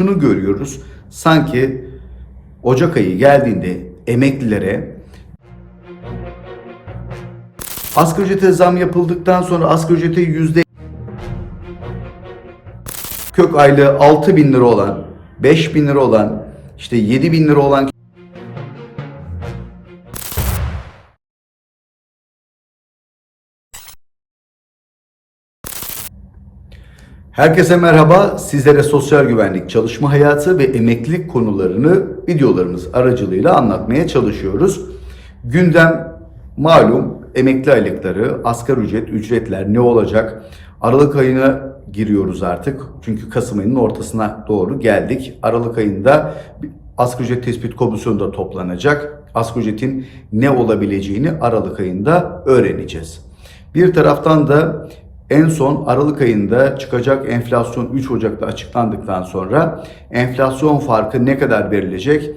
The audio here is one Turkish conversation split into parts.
şunu görüyoruz. Sanki Ocak ayı geldiğinde emeklilere asgari ücrete zam yapıldıktan sonra asgari ücrete yüzde kök aylığı 6 bin lira olan, 5 bin lira olan, işte 7 bin lira olan Herkese merhaba. Sizlere sosyal güvenlik, çalışma hayatı ve emeklilik konularını videolarımız aracılığıyla anlatmaya çalışıyoruz. Gündem malum emekli aylıkları, asgari ücret, ücretler ne olacak? Aralık ayına giriyoruz artık. Çünkü Kasım ayının ortasına doğru geldik. Aralık ayında asgari ücret tespit komisyonu da toplanacak. Asgari ücretin ne olabileceğini Aralık ayında öğreneceğiz. Bir taraftan da en son Aralık ayında çıkacak enflasyon 3 Ocak'ta açıklandıktan sonra enflasyon farkı ne kadar verilecek?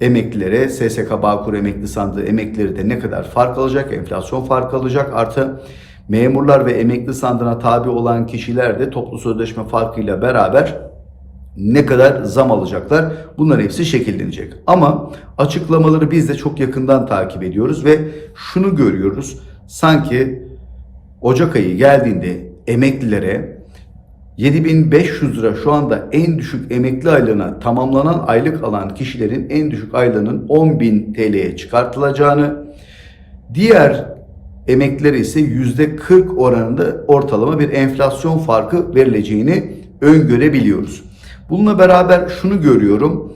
Emeklilere, SSK Bağkur emekli sandığı emeklileri de ne kadar fark alacak? Enflasyon farkı alacak. Artı memurlar ve emekli sandığına tabi olan kişiler de toplu sözleşme farkıyla beraber ne kadar zam alacaklar bunların hepsi şekillenecek. Ama açıklamaları biz de çok yakından takip ediyoruz ve şunu görüyoruz. Sanki Ocak ayı geldiğinde emeklilere 7500 lira şu anda en düşük emekli aylığına tamamlanan aylık alan kişilerin en düşük aylığının 10.000 TL'ye çıkartılacağını, diğer emeklilere ise %40 oranında ortalama bir enflasyon farkı verileceğini öngörebiliyoruz. Bununla beraber şunu görüyorum.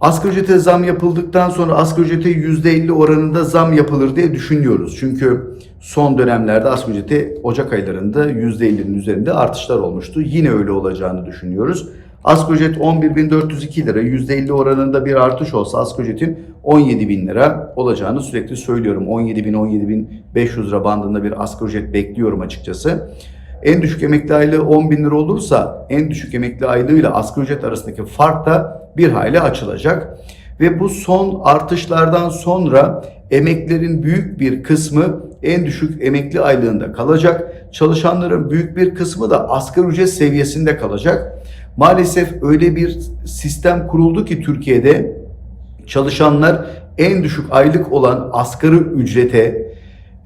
Asgari ücrete zam yapıldıktan sonra asgari ücrete %50 oranında zam yapılır diye düşünüyoruz. Çünkü son dönemlerde asgari ücrete Ocak aylarında %50'nin üzerinde artışlar olmuştu. Yine öyle olacağını düşünüyoruz. Asgari ücret 11.402 lira %50 oranında bir artış olsa asgari ücretin 17.000 lira olacağını sürekli söylüyorum. 17.000 17.500 lira bandında bir asgari ücret bekliyorum açıkçası. En düşük emekli aylığı 10 bin lira olursa en düşük emekli aylığıyla asgari ücret arasındaki fark da bir hayli açılacak. Ve bu son artışlardan sonra emeklerin büyük bir kısmı en düşük emekli aylığında kalacak. Çalışanların büyük bir kısmı da asgari ücret seviyesinde kalacak. Maalesef öyle bir sistem kuruldu ki Türkiye'de çalışanlar en düşük aylık olan asgari ücrete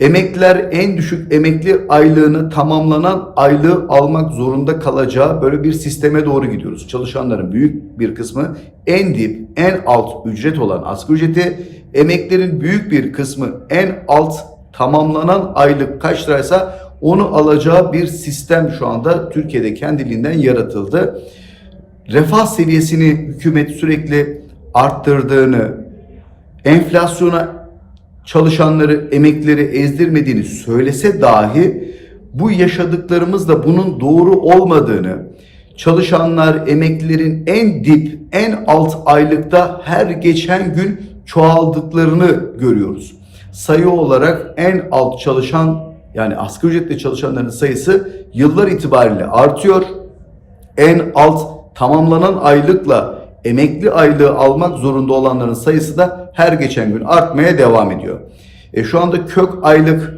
Emekliler en düşük emekli aylığını tamamlanan aylığı almak zorunda kalacağı böyle bir sisteme doğru gidiyoruz. Çalışanların büyük bir kısmı en dip, en alt ücret olan asgari ücreti, emeklerin büyük bir kısmı en alt tamamlanan aylık kaç liraysa onu alacağı bir sistem şu anda Türkiye'de kendiliğinden yaratıldı. Refah seviyesini hükümet sürekli arttırdığını, enflasyona çalışanları, emekleri ezdirmediğini söylese dahi bu yaşadıklarımız da bunun doğru olmadığını, çalışanlar, emeklilerin en dip, en alt aylıkta her geçen gün çoğaldıklarını görüyoruz. Sayı olarak en alt çalışan yani asgari ücretle çalışanların sayısı yıllar itibariyle artıyor. En alt tamamlanan aylıkla emekli aylığı almak zorunda olanların sayısı da her geçen gün artmaya devam ediyor. E şu anda kök aylık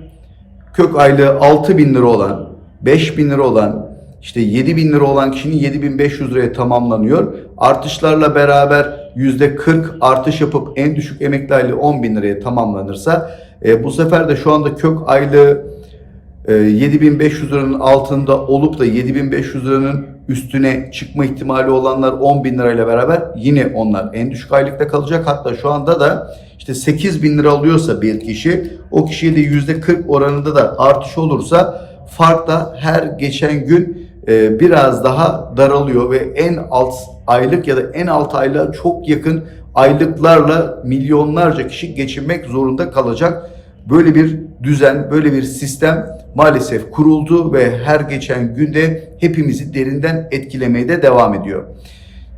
kök aylığı 6 bin lira olan, 5 bin lira olan, işte 7 bin lira olan kişinin 7500 liraya tamamlanıyor. Artışlarla beraber %40 artış yapıp en düşük emekli aylığı 10 bin liraya tamamlanırsa e, bu sefer de şu anda kök aylığı 7500 liranın altında olup da 7500 liranın üstüne çıkma ihtimali olanlar 10 bin lirayla beraber yine onlar en düşük aylıkta kalacak. Hatta şu anda da işte 8 bin lira alıyorsa bir kişi o kişiye de yüzde 40 oranında da artış olursa fark da her geçen gün e, biraz daha daralıyor ve en alt aylık ya da en alt aylığa çok yakın aylıklarla milyonlarca kişi geçinmek zorunda kalacak. Böyle bir düzen, böyle bir sistem maalesef kuruldu ve her geçen günde hepimizi derinden etkilemeye de devam ediyor.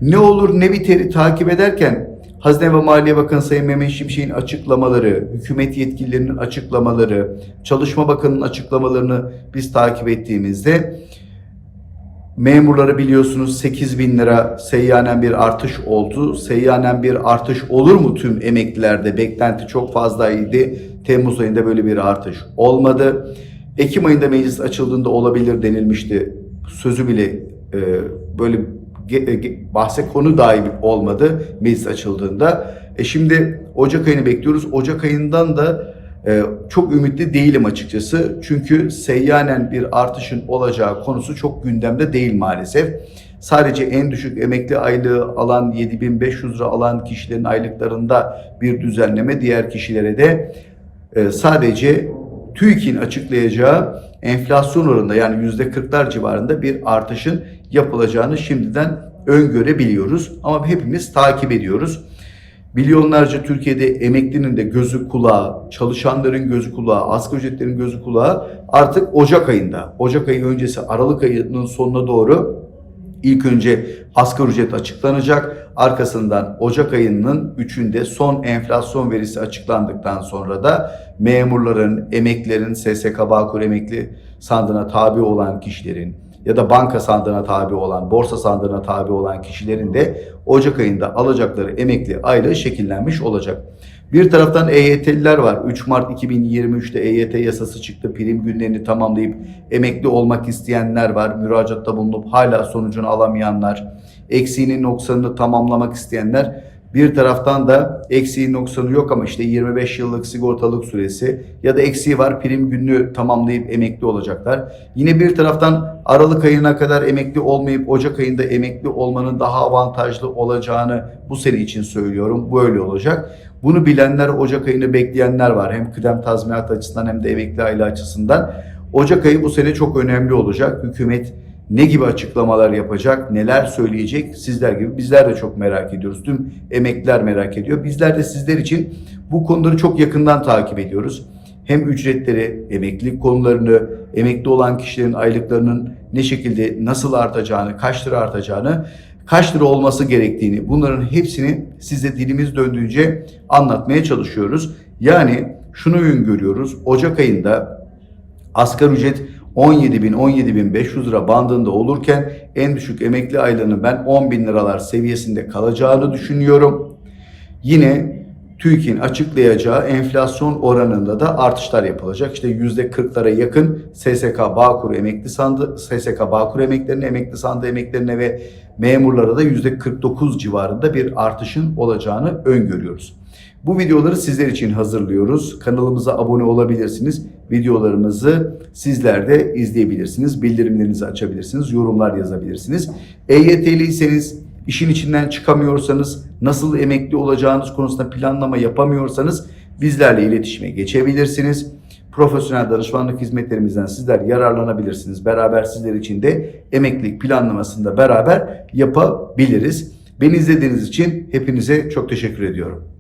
Ne olur ne biteri takip ederken Hazine ve Maliye Bakanı Sayın Mehmet Şimşek'in açıklamaları, hükümet yetkililerinin açıklamaları, Çalışma Bakanı'nın açıklamalarını biz takip ettiğimizde memurları biliyorsunuz 8 bin lira seyyanen bir artış oldu. Seyyanen bir artış olur mu tüm emeklilerde? Beklenti çok fazlaydı. Temmuz ayında böyle bir artış olmadı. Ekim ayında meclis açıldığında olabilir denilmişti. Sözü bile e, böyle e, bahse konu dahi olmadı meclis açıldığında. E şimdi Ocak ayını bekliyoruz. Ocak ayından da e, çok ümitli değilim açıkçası. Çünkü seyyanen bir artışın olacağı konusu çok gündemde değil maalesef. Sadece en düşük emekli aylığı alan 7500 lira alan kişilerin aylıklarında bir düzenleme diğer kişilere de e, sadece TÜİK'in açıklayacağı enflasyon oranında yani yüzde 40'lar civarında bir artışın yapılacağını şimdiden öngörebiliyoruz. Ama hepimiz takip ediyoruz. Milyonlarca Türkiye'de emeklinin de gözü kulağı, çalışanların gözü kulağı, asgari ücretlerin gözü kulağı artık Ocak ayında. Ocak ayı öncesi Aralık ayının sonuna doğru ilk önce asgari ücret açıklanacak. Arkasından Ocak ayının 3'ünde son enflasyon verisi açıklandıktan sonra da memurların, emeklerin, SSK Bağkur emekli sandığına tabi olan kişilerin ya da banka sandığına tabi olan, borsa sandığına tabi olan kişilerin de Ocak ayında alacakları emekli aylığı şekillenmiş olacak. Bir taraftan EYT'liler var. 3 Mart 2023'te EYT yasası çıktı. Prim günlerini tamamlayıp emekli olmak isteyenler var. Müracaatta bulunup hala sonucunu alamayanlar. Eksiğinin noksanını tamamlamak isteyenler. Bir taraftan da eksiği noksanı yok ama işte 25 yıllık sigortalık süresi ya da eksiği var prim gününü tamamlayıp emekli olacaklar. Yine bir taraftan Aralık ayına kadar emekli olmayıp Ocak ayında emekli olmanın daha avantajlı olacağını bu sene için söylüyorum. Böyle olacak. Bunu bilenler Ocak ayını bekleyenler var. Hem kıdem tazminat açısından hem de emekli aile açısından. Ocak ayı bu sene çok önemli olacak. Hükümet ne gibi açıklamalar yapacak, neler söyleyecek sizler gibi bizler de çok merak ediyoruz. Tüm emekliler merak ediyor. Bizler de sizler için bu konuları çok yakından takip ediyoruz. Hem ücretleri, emeklilik konularını, emekli olan kişilerin aylıklarının ne şekilde nasıl artacağını, kaç lira artacağını, kaç lira olması gerektiğini bunların hepsini size dilimiz döndüğünce anlatmaya çalışıyoruz. Yani şunu öngörüyoruz. Ocak ayında asgari ücret 17 bin 17 bin 500 lira bandında olurken en düşük emekli aylığının ben 10 bin liralar seviyesinde kalacağını düşünüyorum. Yine TÜİK'in açıklayacağı enflasyon oranında da artışlar yapılacak. İşte %40'lara yakın SSK Bağkur emekli sandı, SSK Bağkur emeklerine, emekli sandığı emeklerine ve memurlara da %49 civarında bir artışın olacağını öngörüyoruz. Bu videoları sizler için hazırlıyoruz. Kanalımıza abone olabilirsiniz. Videolarımızı sizler de izleyebilirsiniz. Bildirimlerinizi açabilirsiniz. Yorumlar yazabilirsiniz. EYT'liyseniz işin içinden çıkamıyorsanız, nasıl emekli olacağınız konusunda planlama yapamıyorsanız bizlerle iletişime geçebilirsiniz. Profesyonel danışmanlık hizmetlerimizden sizler yararlanabilirsiniz. Beraber sizler için de emeklilik planlamasında beraber yapabiliriz. Beni izlediğiniz için hepinize çok teşekkür ediyorum.